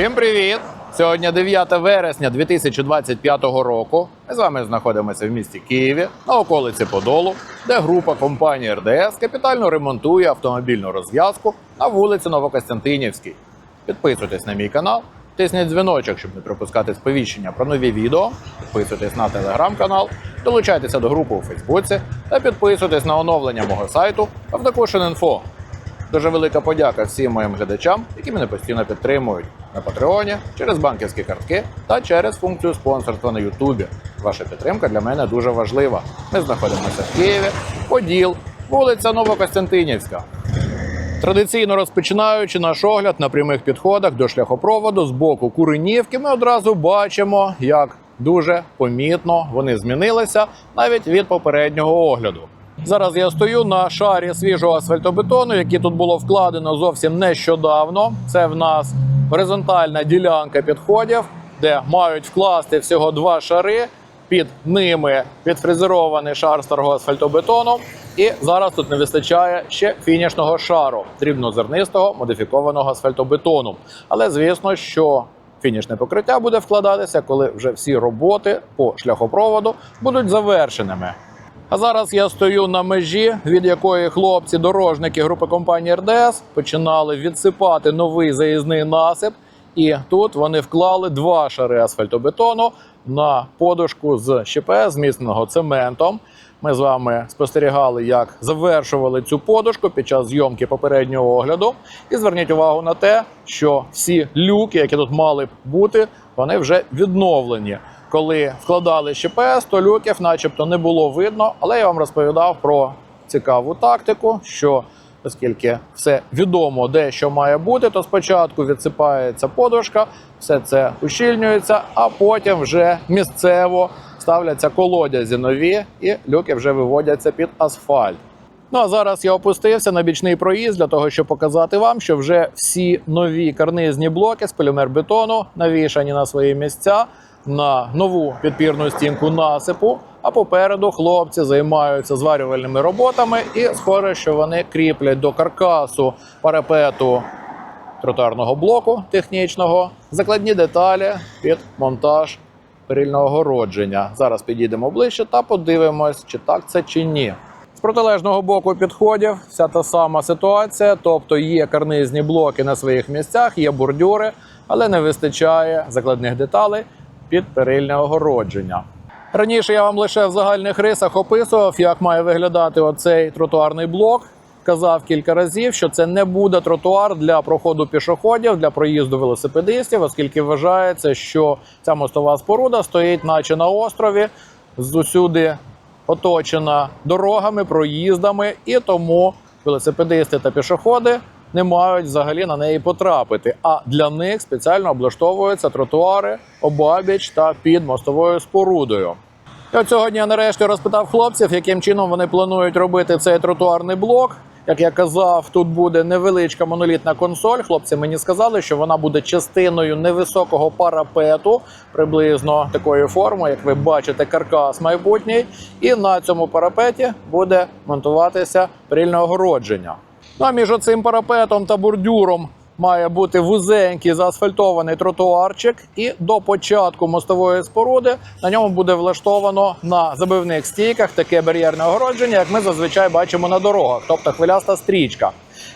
Всім привіт! Сьогодні 9 вересня 2025 року. Ми з вами знаходимося в місті Києві на околиці Подолу, де група компанії РДС капітально ремонтує автомобільну розв'язку на вулиці Новокостянтинівській. Підписуйтесь на мій канал, тисніть дзвіночок, щоб не пропускати сповіщення про нові відео. Підписуйтесь на телеграм-канал, долучайтеся до групи у Фейсбуці та підписуйтесь на оновлення мого сайту Автокушен.Інфо. Дуже велика подяка всім моїм глядачам, які мене постійно підтримують на Патреоні, через банківські картки та через функцію спонсорства на Ютубі. Ваша підтримка для мене дуже важлива. Ми знаходимося в Києві, Поділ, вулиця Новокостянтинівська. Традиційно розпочинаючи наш огляд на прямих підходах до шляхопроводу з боку Куренівки, ми одразу бачимо, як дуже помітно вони змінилися навіть від попереднього огляду. Зараз я стою на шарі свіжого асфальтобетону, який тут було вкладено зовсім нещодавно. Це в нас горизонтальна ділянка підходів, де мають вкласти всього два шари. Під ними підфрезерований шар старого асфальтобетону. І зараз тут не вистачає ще фінішного шару дрібнозернистого модифікованого асфальтобетону. Але звісно, що фінішне покриття буде вкладатися, коли вже всі роботи по шляхопроводу будуть завершеними. А зараз я стою на межі, від якої хлопці, дорожники групи компанії РДС починали відсипати новий заїзний насип. І тут вони вклали два шари асфальтобетону на подушку з ЩП, зміцненого цементом. Ми з вами спостерігали, як завершували цю подушку під час зйомки попереднього огляду. І зверніть увагу на те, що всі люки, які тут мали б бути, вони вже відновлені. Коли вкладали ЩПС, то люків, начебто, не було видно, але я вам розповідав про цікаву тактику, що оскільки все відомо, де що має бути, то спочатку відсипається подушка, все це ущільнюється, а потім вже місцево ставляться колодязі нові, і люки вже виводяться під асфальт. Ну а зараз я опустився на бічний проїзд для того, щоб показати вам, що вже всі нові карнизні блоки з полімербетону навішані на свої місця на нову підпірну стінку насипу. А попереду хлопці займаються зварювальними роботами, і схоже, що вони кріплять до каркасу парапету тротуарного блоку технічного закладні деталі під монтаж перильного огородження. Зараз підійдемо ближче та подивимось, чи так це чи ні. З протилежного боку підходів вся та сама ситуація, тобто є карнизні блоки на своїх місцях, є бордюри, але не вистачає закладних деталей під перильне огородження. Раніше я вам лише в загальних рисах описував, як має виглядати оцей тротуарний блок. Казав кілька разів, що це не буде тротуар для проходу пішоходів, для проїзду велосипедистів, оскільки вважається, що ця мостова споруда стоїть, наче на острові, зусюди оточена дорогами, проїздами, і тому велосипедисти та пішоходи не мають взагалі на неї потрапити. А для них спеціально облаштовуються тротуари обабіч та під мостовою спорудою. І от сьогодні я нарешті розпитав хлопців, яким чином вони планують робити цей тротуарний блок. Як я казав, тут буде невеличка монолітна консоль. Хлопці мені сказали, що вона буде частиною невисокого парапету, приблизно такої форми, як ви бачите, каркас майбутній. І на цьому парапеті буде монтуватися перильне огородження. Ну а між оцим парапетом та бордюром має бути вузенький заасфальтований тротуарчик, і до початку мостової споруди на ньому буде влаштовано на забивних стійках таке бар'єрне огородження, як ми зазвичай бачимо на дорогах, тобто хвиляста стрічка.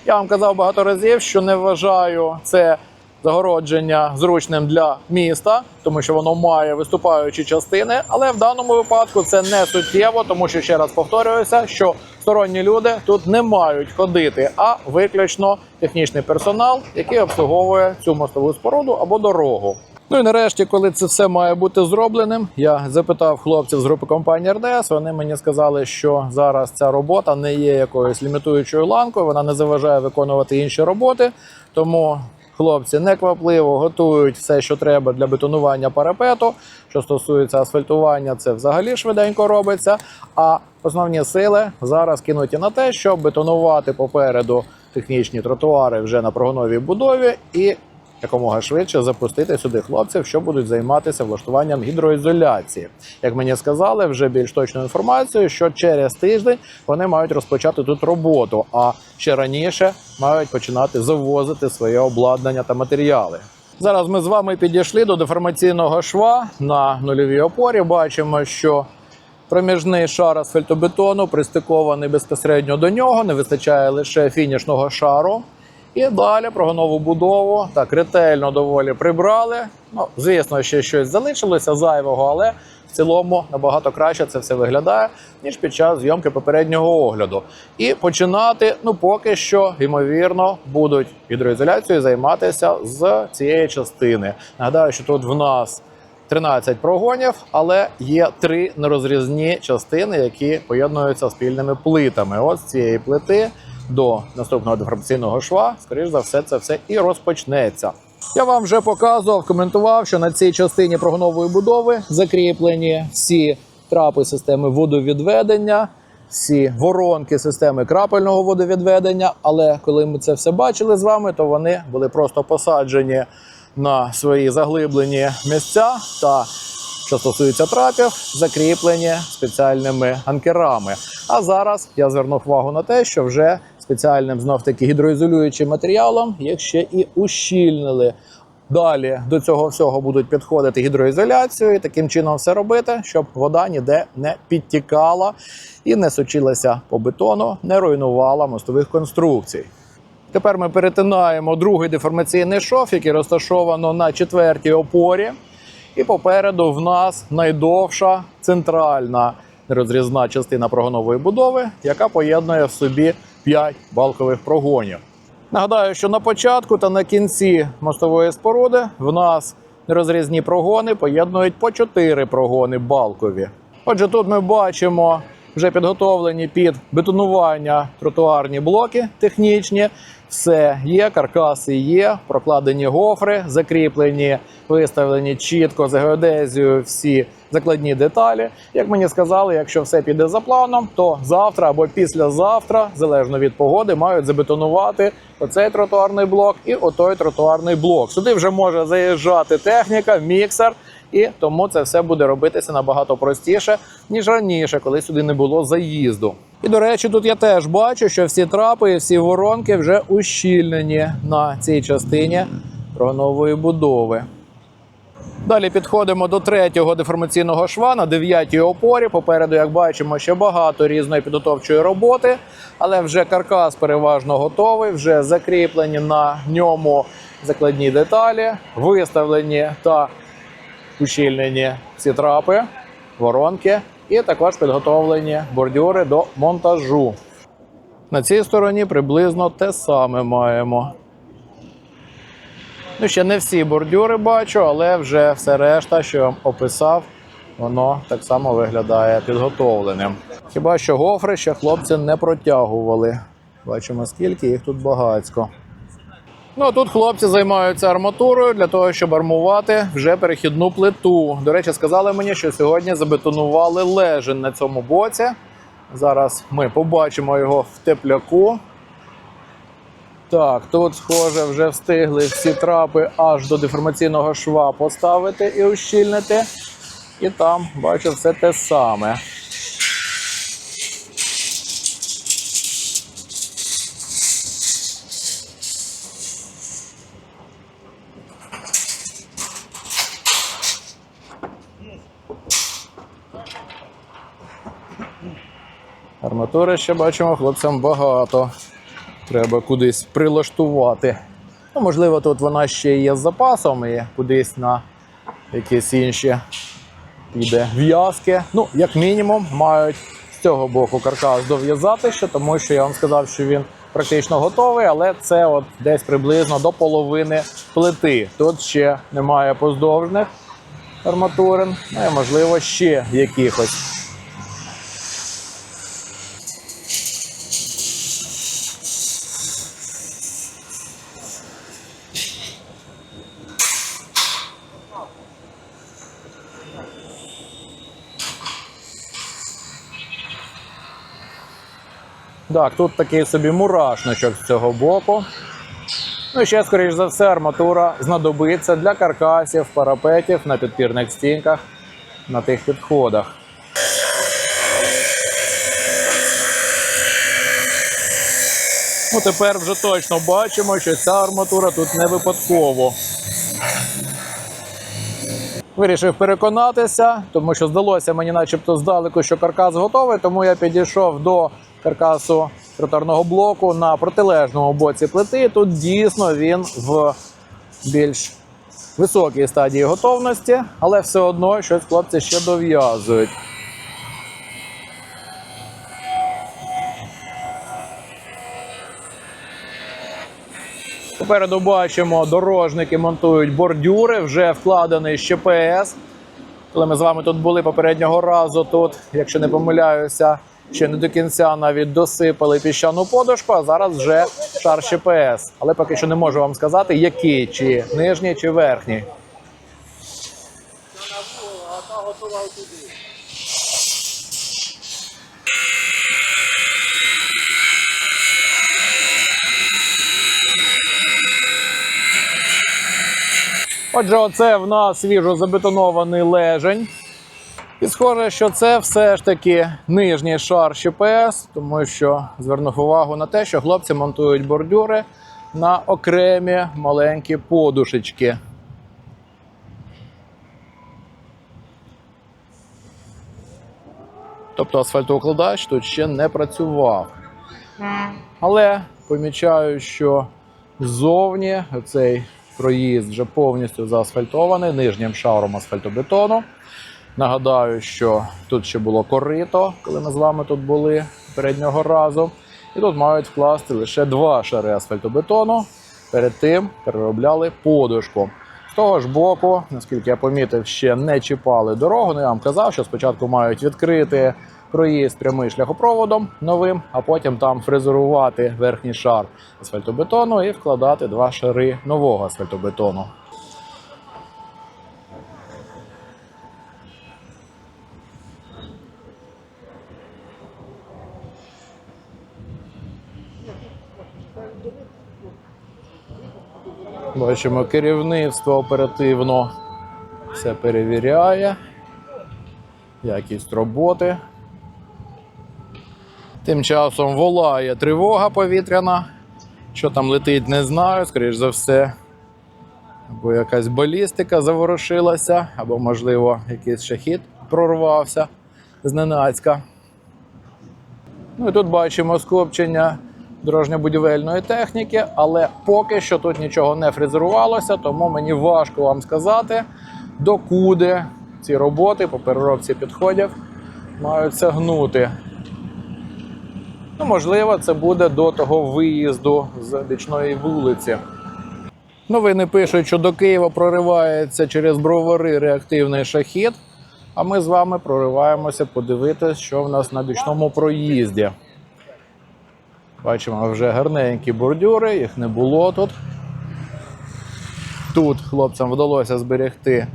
Я вам казав багато разів, що не вважаю це загородження зручним для міста, тому що воно має виступаючі частини. Але в даному випадку це не суттєво, тому що ще раз повторююся, що сторонні люди тут не мають ходити, а виключно технічний персонал, який обслуговує цю мостову споруду або дорогу. Ну і нарешті, коли це все має бути зробленим, я запитав хлопців з групи компанії РДС. Вони мені сказали, що зараз ця робота не є якоюсь лімітуючою ланкою, вона не заважає виконувати інші роботи. Тому хлопці неквапливо готують все, що треба для бетонування парапету. Що стосується асфальтування, це взагалі швиденько робиться. А основні сили зараз кинуті на те, щоб бетонувати попереду технічні тротуари вже на прогоновій будові і якомога швидше запустити сюди хлопців, що будуть займатися влаштуванням гідроізоляції. Як мені сказали, вже більш точну інформацію, що через тиждень вони мають розпочати тут роботу, а ще раніше мають починати завозити своє обладнання та матеріали. Зараз ми з вами підійшли до деформаційного шва на нульовій опорі. Бачимо, що проміжний шар асфальтобетону пристикований безпосередньо до нього. Не вистачає лише фінішного шару. І далі прогонову будову так ретельно доволі прибрали. Ну, звісно, ще щось залишилося зайвого, але в цілому набагато краще це все виглядає, ніж під час зйомки попереднього огляду. І починати, ну поки що, ймовірно, будуть гідроізоляцією займатися з цієї частини. Нагадаю, що тут в нас 13 прогонів, але є три нерозрізні частини, які поєднуються спільними плитами. З цієї плити до наступного деформаційного шва, скоріш за все, це все і розпочнеться. Я вам вже показував, коментував, що на цій частині прогонової будови закріплені всі трапи системи водовідведення, всі воронки системи крапельного водовідведення. Але коли ми це все бачили з вами, то вони були просто посаджені на свої заглиблені місця та що стосується трапів, закріплені спеціальними анкерами. А зараз я звернув увагу на те, що вже спеціальним знов таки гідроізолюючим матеріалом їх ще і ущільнили. Далі до цього всього будуть підходити гідроізоляцію і таким чином все робити, щоб вода ніде не підтікала і не сочилася по бетону, не руйнувала мостових конструкцій. Тепер ми перетинаємо другий деформаційний шов, який розташовано на четвертій опорі. І попереду в нас найдовша центральна розрізна частина прогонової будови, яка поєднує в собі 5 балкових прогонів. Нагадаю, що на початку та на кінці мостової споруди в нас розрізні прогони поєднують по 4 прогони балкові. Отже, тут ми бачимо вже підготовлені під бетонування тротуарні блоки технічні. Все є, каркаси є, прокладені гофри, закріплені, виставлені чітко за геодезією всі закладні деталі. Як мені сказали, якщо все піде за планом, то завтра або післязавтра, залежно від погоди, мають забетонувати оцей тротуарний блок і отой тротуарний блок. Сюди вже може заїжджати техніка, міксер. І тому це все буде робитися набагато простіше, ніж раніше, коли сюди не було заїзду. І до речі, тут я теж бачу, що всі трапи і всі воронки вже ущільнені на цій частині прогонової будови. Далі підходимо до третього деформаційного шва на дев'ятій опорі. Попереду, як бачимо, ще багато різної підготовчої роботи, але вже каркас переважно готовий, вже закріплені на ньому закладні деталі, виставлені та ущільнені ці трапи, воронки, і також підготовлені бордюри до монтажу. На цій стороні приблизно те саме маємо. Ну, ще не всі бордюри бачу, але вже все решта, що я вам описав, воно так само виглядає підготовленим. Хіба що гофри ще хлопці не протягували. Бачимо, скільки їх тут багацько. Ну а тут хлопці займаються арматурою для того, щоб армувати вже перехідну плиту. До речі, сказали мені, що сьогодні забетонували лежин на цьому боці. Зараз ми побачимо його в тепляку. Так, тут, схоже, вже встигли всі трапи аж до деформаційного шва поставити і ущільнити. І там бачу все те саме. Арматури ще бачимо хлопцям багато. Треба кудись прилаштувати. Ну, можливо, тут вона ще є з запасом і кудись на якісь інші піде в'язки. Ну, як мінімум, мають з цього боку каркас дов'язати ще, тому що я вам сказав, що він практично готовий, але це от десь приблизно до половини плити. Тут ще немає поздовжних арматурин, ну і можливо ще якихось. Так, тут такий собі мурашничок з цього боку. Ну і ще, скоріш за все, арматура знадобиться для каркасів, парапетів на підпірних стінках на тих підходах. Ну, тепер вже точно бачимо, що ця арматура тут не випадково Вирішив переконатися, тому що здалося мені, начебто, здалеку, що каркас готовий, тому я підійшов до каркасу тротарного блоку на протилежному боці плити. Тут дійсно він в більш високій стадії готовності, але все одно щось хлопці ще дов'язують. Попереду бачимо, дорожники монтують бордюри, вже вкладений ЩПС. Коли ми з вами тут були попереднього разу, тут, якщо не помиляюся, ще не до кінця навіть досипали піщану подушку, а зараз вже шар ЩПС. Але поки що не можу вам сказати, який, чи нижній, чи верхній. Отже, оце в нас свіжо забетонований лежень. І схоже, що це все ж таки нижній шар ЩПС, тому що звернув увагу на те, що хлопці монтують бордюри на окремі маленькі подушечки. Тобто асфальтоукладач тут ще не працював. Але помічаю, що ззовні цей проїзд вже повністю заасфальтований нижнім шаром асфальтобетону. Нагадаю, що тут ще було корито, коли ми з вами тут були переднього разу. І тут мають вкласти лише два шари асфальтобетону. Перед тим переробляли подушку. З того ж боку, наскільки я помітив, ще не чіпали дорогу. Ну, я вам казав, що спочатку мають відкрити проїзд прямий шляхопроводом новим, а потім там фрезерувати верхній шар асфальтобетону і вкладати два шари нового асфальтобетону. Бачимо, керівництво оперативно все перевіряє. Якість роботи. Тим часом волає тривога повітряна. Що там летить, не знаю. Скоріш за все, або якась балістика заворушилася, або, можливо, якийсь шахід прорвався зненацька. Ну і тут бачимо скупчення дорожньо-будівельної техніки, але поки що тут нічого не фрезерувалося, тому мені важко вам сказати, докуди ці роботи по переробці підходів мають сягнути. Ну, можливо, це буде до того виїзду з бічної вулиці. Новини пишуть, що до Києва проривається через бровари реактивний шахід. А ми з вами прориваємося подивитися, що в нас на бічному проїзді. Бачимо вже гарненькі бордюри, їх не було тут. Тут хлопцям вдалося зберегти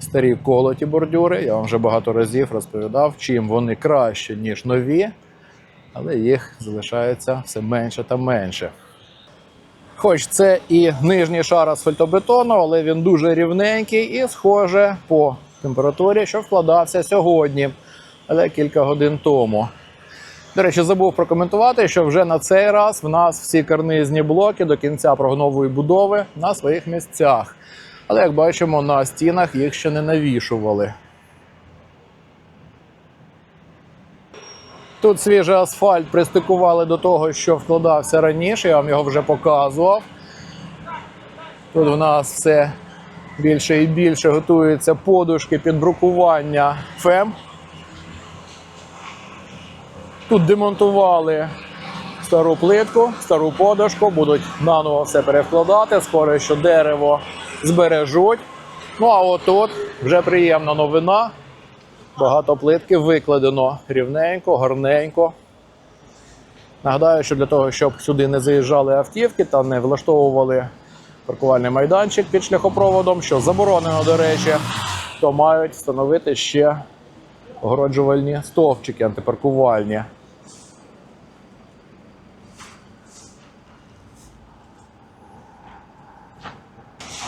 старі колоті бордюри. Я вам вже багато разів розповідав, чим вони краще, ніж нові, але їх залишається все менше та менше. Хоч це і нижній шар асфальтобетону, але він дуже рівненький і схоже по температурі, що вкладався сьогодні, але кілька годин тому. До речі, забув прокоментувати, що вже на цей раз в нас всі карнизні блоки до кінця прогнової будови на своїх місцях. Але як бачимо, на стінах їх ще не навішували. Тут свіжий асфальт пристикували до того, що вкладався раніше, я вам його вже показував. Тут в нас все більше і більше готуються подушки під брукування ФЕМ. Тут демонтували стару плитку, стару подушку, будуть наново все перевкладати. Скоро що дерево збережуть. Ну а отут вже приємна новина. Багато плитки викладено рівненько, гарненько. Нагадаю, що для того, щоб сюди не заїжджали автівки та не влаштовували паркувальний майданчик під шляхопроводом, що заборонено, до речі, то мають встановити ще огороджувальні стовпчики антипаркувальні.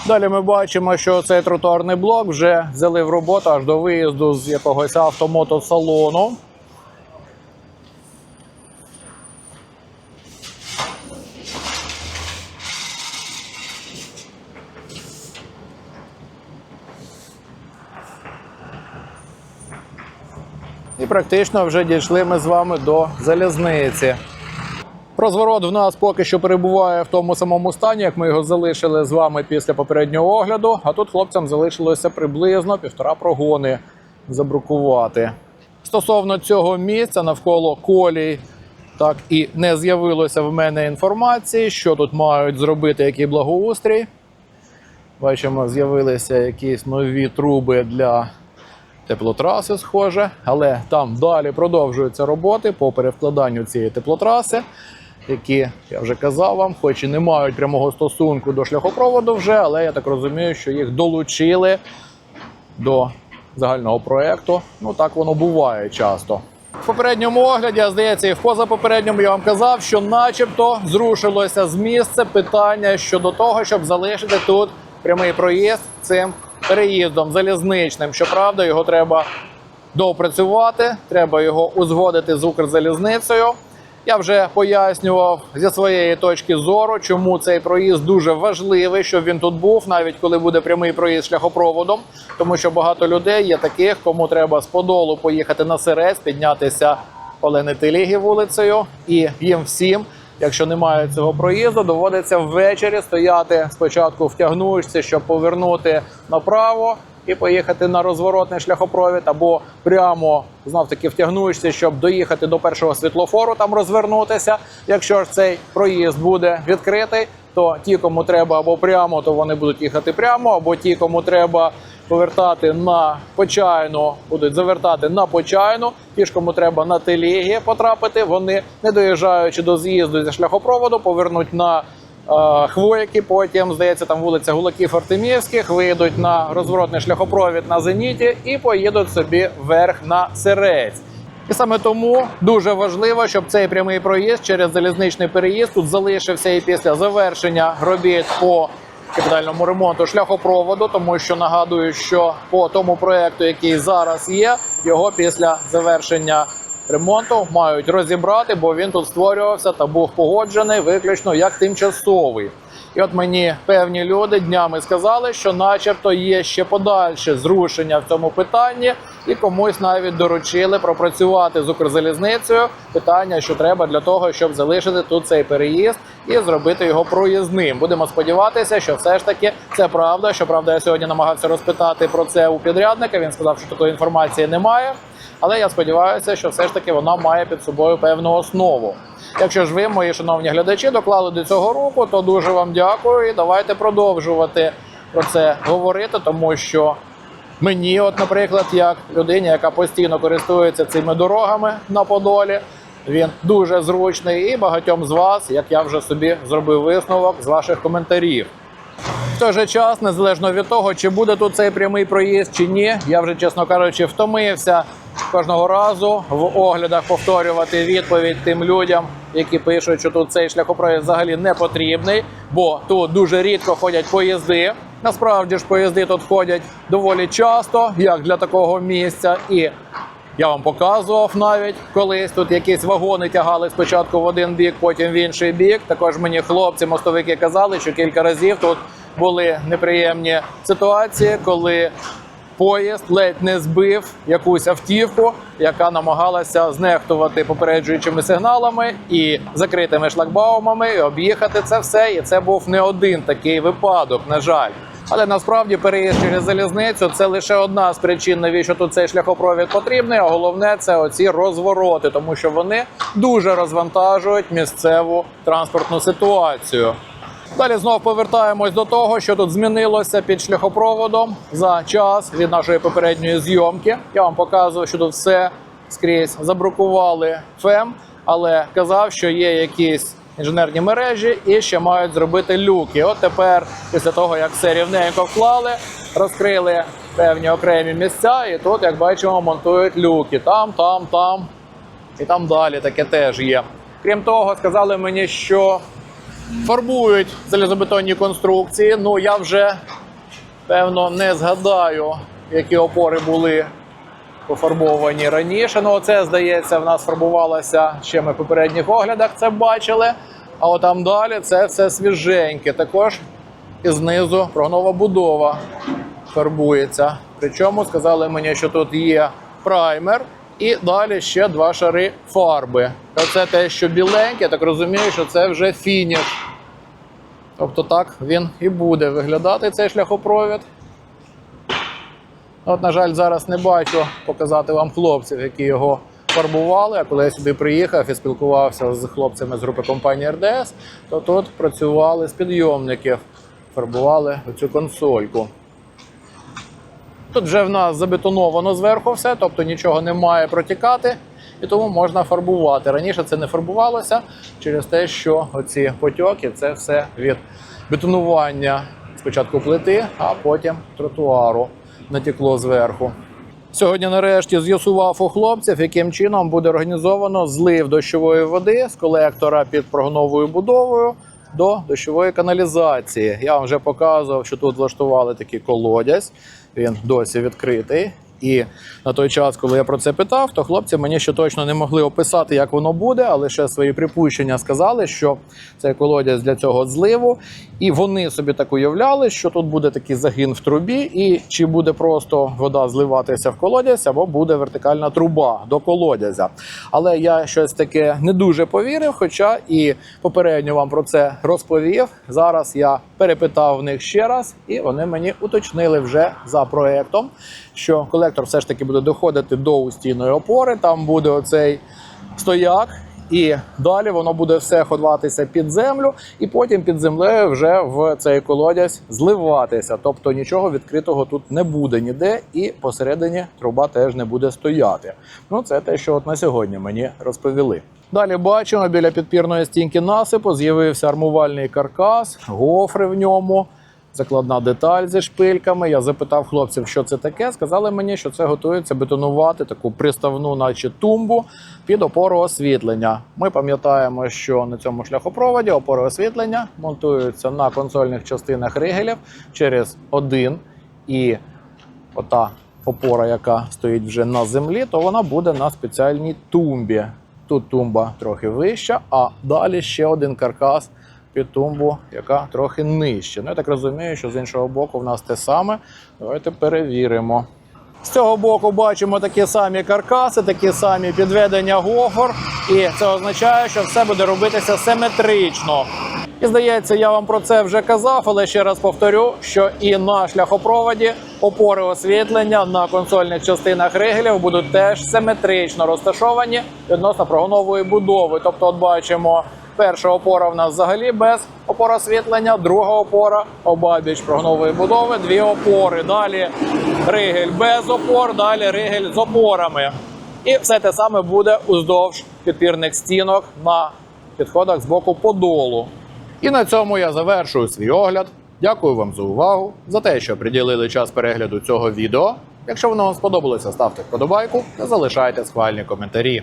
Далі ми бачимо, що цей тротуарний блок вже взяли в роботу аж до виїзду з якогось автомотосалону. І практично вже дійшли ми з вами до залізниці. Розворот в нас поки що перебуває в тому самому стані, як ми його залишили з вами після попереднього огляду. А тут хлопцям залишилося приблизно півтора прогони забрукувати. Стосовно цього місця навколо колій, так і не з'явилося в мене інформації, що тут мають зробити який благоустрій. Бачимо, з'явилися якісь нові труби для теплотраси, схоже, але там далі продовжуються роботи по перевкладанню цієї теплотраси, які я вже казав вам, хоч і не мають прямого стосунку до шляхопроводу вже, але я так розумію, що їх долучили до загального проекту. Ну так воно буває часто. В попередньому огляді, а здається, і в позапопередньому я вам казав, що начебто зрушилося з місця питання щодо того, щоб залишити тут прямий проїзд цим переїздом залізничним. Щоправда, його треба доопрацювати, треба його узгодити з Укрзалізницею. Я вже пояснював зі своєї точки зору, чому цей проїзд дуже важливий, щоб він тут був, навіть коли буде прямий проїзд шляхопроводом, тому що багато людей є таких, кому треба з Подолу поїхати на Сирець, піднятися Олени Теліги вулицею, і їм всім, якщо немає цього проїзду, доводиться ввечері стояти. Спочатку в тягнучці, щоб повернути направо і поїхати на розворотний шляхопровід, або прямо знов таки втягнуєшся, щоб доїхати до першого світлофору, там розвернутися. Якщо ж цей проїзд буде відкритий, то ті, кому треба або прямо, то вони будуть їхати прямо, або ті, кому треба повертати на почайну, будуть завертати на почайну. Ті ж, кому треба на телегі потрапити, вони не доїжджаючи до з'їзду зі шляхопроводу, повернуть на Хвойки, потім, здається, там вулиця Гулаків Артемівських, вийдуть на розворотний шляхопровід на Зеніті і поїдуть собі вверх на Сирець. І саме тому дуже важливо, щоб цей прямий проїзд через залізничний переїзд тут залишився і після завершення робіт по капітальному ремонту шляхопроводу, тому що нагадую, що по тому проекту, який зараз є, його після завершення ремонту мають розібрати, бо він тут створювався та був погоджений виключно як тимчасовий. І от мені певні люди днями сказали, що, начебто, є ще подальше зрушення в цьому питанні, і комусь навіть доручили пропрацювати з Укрзалізницею питання, що треба для того, щоб залишити тут цей переїзд і зробити його проїзним. Будемо сподіватися, що все ж таки це правда. Що правда, я сьогодні намагався розпитати про це у підрядника. Він сказав, що такої інформації немає. Але я сподіваюся, що все ж таки вона має під собою певну основу. Якщо ж ви, мої шановні глядачі, доклали до цього руку, то дуже вам дякую і давайте продовжувати про це говорити, тому що мені, от, наприклад, як людині, яка постійно користується цими дорогами на Подолі, він дуже зручний, і багатьом з вас, як я вже собі зробив висновок з ваших коментарів. В той же час, незалежно від того, чи буде тут цей прямий проїзд чи ні, я вже, чесно кажучи, втомився кожного разу в оглядах повторювати відповідь тим людям, які пишуть, що тут цей шляхопровід взагалі не потрібний, бо тут дуже рідко ходять поїзди. Насправді ж поїзди тут ходять доволі часто, як для такого місця. І я вам показував навіть колись тут якісь вагони тягали спочатку в один бік, потім в інший бік. Також мені хлопці мостовики казали, що кілька разів тут були неприємні ситуації, коли поїзд ледь не збив якусь автівку, яка намагалася знехтувати попереджуючими сигналами і закритими шлагбаумами, і об'їхати це все. І це був не один такий випадок, на жаль. Але насправді переїзд через залізницю це лише одна з причин, навіщо тут цей шляхопровід потрібний. А головне це оці розвороти, тому що вони дуже розвантажують місцеву транспортну ситуацію. Далі знов повертаємось до того, що тут змінилося під шляхопроводом за час від нашої попередньої зйомки. Я вам показую, що тут все скрізь забрукували ФЕМ, але казав, що є якісь інженерні мережі і ще мають зробити люки. От тепер, після того як все рівненько вклали, розкрили певні окремі місця, і тут, як бачимо, монтують люки. Там, там, там і там далі таке теж є. Крім того, сказали мені, що фарбують залізобетонні конструкції. Ну я вже певно не згадаю, які опори були пофарбовані раніше. Ну, це здається, в нас фарбувалося ще ми в попередніх оглядах. Це бачили. А от там далі це все свіженьке. Також і знизу прогнова будова фарбується. Причому сказали мені, що тут є праймер, І далі ще два шари фарби. Це те, що біленьке, так розумію, що це вже фініш. Тобто так він і буде виглядати цей шляхопровід. От, на жаль, зараз не бачу показати вам хлопців, які його фарбували. А коли я сюди приїхав і спілкувався з хлопцями з групи компанії РДС, то тут працювали з підйомників, фарбували цю консольку. Тут вже в нас забетоновано зверху все, тобто нічого не має протікати, і тому можна фарбувати. Раніше це не фарбувалося через те, що оці потьоки це все від бетонування спочатку плити, а потім тротуару натекло зверху. Сьогодні, нарешті, з'ясував у хлопців, яким чином буде організовано злив дощової води з колектора під прогоновою будовою до дощової каналізації. Я вам вже показував, що тут влаштували такий колодязь. Він досі відкритий. І на той час, коли я про це питав, то хлопці мені ще точно не могли описати, як воно буде, але ще свої припущення сказали, що це колодязь для цього зливу. І вони собі так уявляли, що тут буде такий загін в трубі, і чи буде просто вода зливатися в колодязь, або буде вертикальна труба до колодязя. Але я щось таке не дуже повірив, хоча і попередньо вам про це розповів. Зараз я перепитав в них ще раз, і вони мені уточнили вже за проектом, що колектор все ж таки буде доходити до устійної опори. Там буде оцей стояк. І далі воно буде все ховатися під землю, і потім під землею вже в цей колодязь зливатися. Тобто нічого відкритого тут не буде ніде, і посередині труба теж не буде стояти. Ну це те, що от на сьогодні мені розповіли. Далі бачимо біля підпірної стінки насипу з'явився армувальний каркас, гофри в ньому. Закладна деталь зі шпильками. Я запитав хлопців, що це таке. Сказали мені, що це готується бетонувати таку приставну, наче тумбу під опору освітлення. Ми пам'ятаємо, що на цьому шляхопроводі опори освітлення монтуються на консольних частинах ригелів через один і ота опора, яка стоїть вже на землі, то вона буде на спеціальній тумбі. Тут тумба трохи вища, а далі ще один каркас під тумбу, яка трохи нижче. Ну, я так розумію, що з іншого боку в нас те саме. Давайте перевіримо. З цього боку бачимо такі самі каркаси, такі самі підведення гофор, і це означає, що все буде робитися симетрично. І здається, я вам про це вже казав, але ще раз повторю, що і на шляхопроводі опори освітлення на консольних частинах ригелів будуть теж симетрично розташовані відносно прогонової будови. Тобто, от бачимо, перша опора в нас взагалі без опор освітлення, друга опора обабіч прогонової будови, дві опори. Далі ригель без опор, далі ригель з опорами. І все те саме буде уздовж підпірних стінок на підходах з боку подолу. І на цьому я завершую свій огляд. Дякую вам за увагу, за те, що приділили час перегляду цього відео. Якщо воно вам сподобалося, ставте вподобайку та залишайте схвальні коментарі.